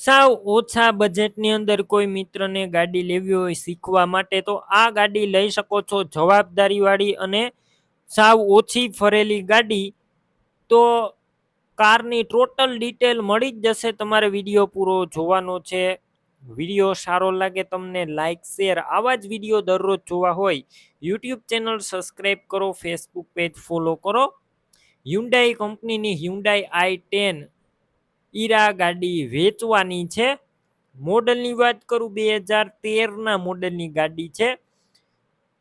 સાવ ઓછા બજેટની અંદર કોઈ મિત્રને ગાડી લેવી હોય શીખવા માટે, તો આ ગાડી લઈ શકો છો જવાબદારીવાળી અને સાવ ઓછી ફરેલી ગાડી. તો કારની ટોટલ ડિટેલ મળી જ જશે, તમારે વીડિયો પૂરો જોવાનો છે. વીડિયો સારો લાગે તમને લાઇક શેર, આવા જ વીડિયો દરરોજ જોવા હોય, યુટ્યુબ ચેનલ સબસ્ક્રાઈબ કરો, ફેસબુક પેજ ફોલો કરો. હ્યુન્ડાઈ કંપનીની હ્યુન્ડાઈ આઈ ટેન ઈરા ગાડી વેચવાની છે. મોડલની વાત કરું બે હજાર તેરના મોડલની ગાડી છે.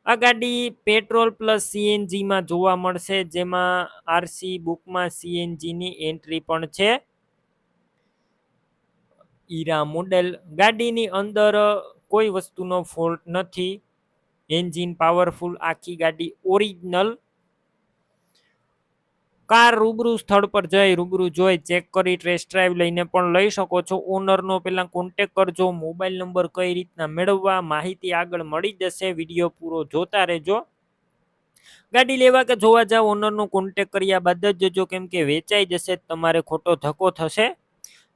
આ ગાડી પેટ્રોલ પ્લસ સીએનજીમાં જોવા મળશે, જેમાં આરસી બુકમાં સીએનજીની એન્ટ્રી પણ છે. ઈરા મોડેલ, ગાડીની અંદર કોઈ વસ્તુનો ફોલ્ટ નથી. એન્જિન પાવરફુલ, આખી ગાડી ઓરિજિનલ. કાર રૂબરૂ સ્થળ પર જઈ રૂબરૂ જોઈ, ચેક કરી ટેસ્ટ ડ્રાઈવ લઈને પણ લઈ શકો છો. ઓનરનો પહેલાં કોન્ટેક કરજો મોબાઈલ નંબર કઈ રીતના મેળવવા, માહિતી આગળ મળી જશે વીડિયો પૂરો જોતા રહેજો. ગાડી લેવા કે જોવા જાવ ઓનરનો કોન્ટેક કર્યા બાદ જ જજો, કેમ કે વેચાઈ જશે, તમારે ખોટો ધક્કો થશે.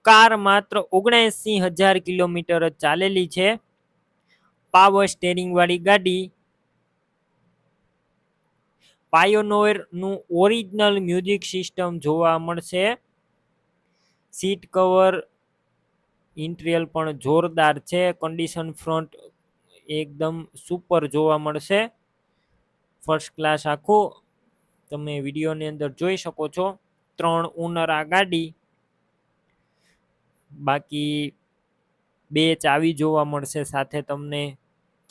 કાર માત્ર ઓગણએંસી હજાર કિલોમીટર ચાલેલી છે. પાવર સ્ટેરિંગવાળી ગાડી પાયોનોરનું ઓરિજિનલ મ્યુઝિક સિસ્ટમ જોવા મળશે. સીટ કવર ઇન્ટ્રિયલ પણ જોરદાર છે. કન્ડિશન ફ્રન્ટ એકદમ સુપર જોવા મળશે. ફર્સ્ટ ક્લાસ આખું. તમે વિડીયોની અંદર જોઈ શકો છો. ત્રણ ઓનર આ ગાડી. બાકી બે ચાવી જોવા મળશે સાથે તમને.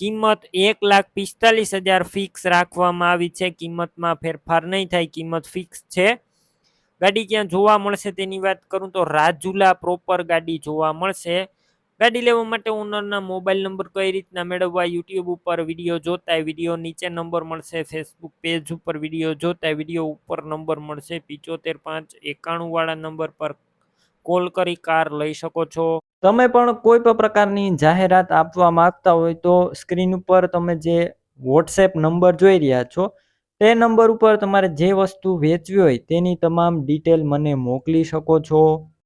કિંમત એક લાખ પિસ્તાલીસ હજાર ફિક્સ રાખવામાં આવી છે. કિંમતમાં ફેરફાર નહીં થાય, કિંમત ફિક્સ છે. ગાડી ક્યાં જોવા મળશે તેની વાત કરું તો રાજુલા પ્રોપર ગાડી જોવા મળશે. ગાડી લેવા માટે ઓનરના મોબાઈલ નંબર કઈ રીતના મેળવવા યુટ્યુબ ઉપર વીડિયો જોતા વીડિયો નીચે નંબર મળશે ફેસબુક પેજ ઉપર વીડિયો જોતા વીડિયો ઉપર નંબર મળશે, પિચોતેર પાંચ એકાણું વાળા નંબર પર કોલ કરી કાર લઈ શકો છો. તમે પણ કોઈ પણ પ્રકારની જાહેરાત આપવા માંગતા હોય તો સ્ક્રીન ઉપર તમે જે વોટ્સએપ નંબર જોઈ રહ્યા છો, તે નંબર ઉપર તમારે જે વસ્તુ વેચવી હોય તેની તમામ ડિટેલ મને મોકલી શકો છો.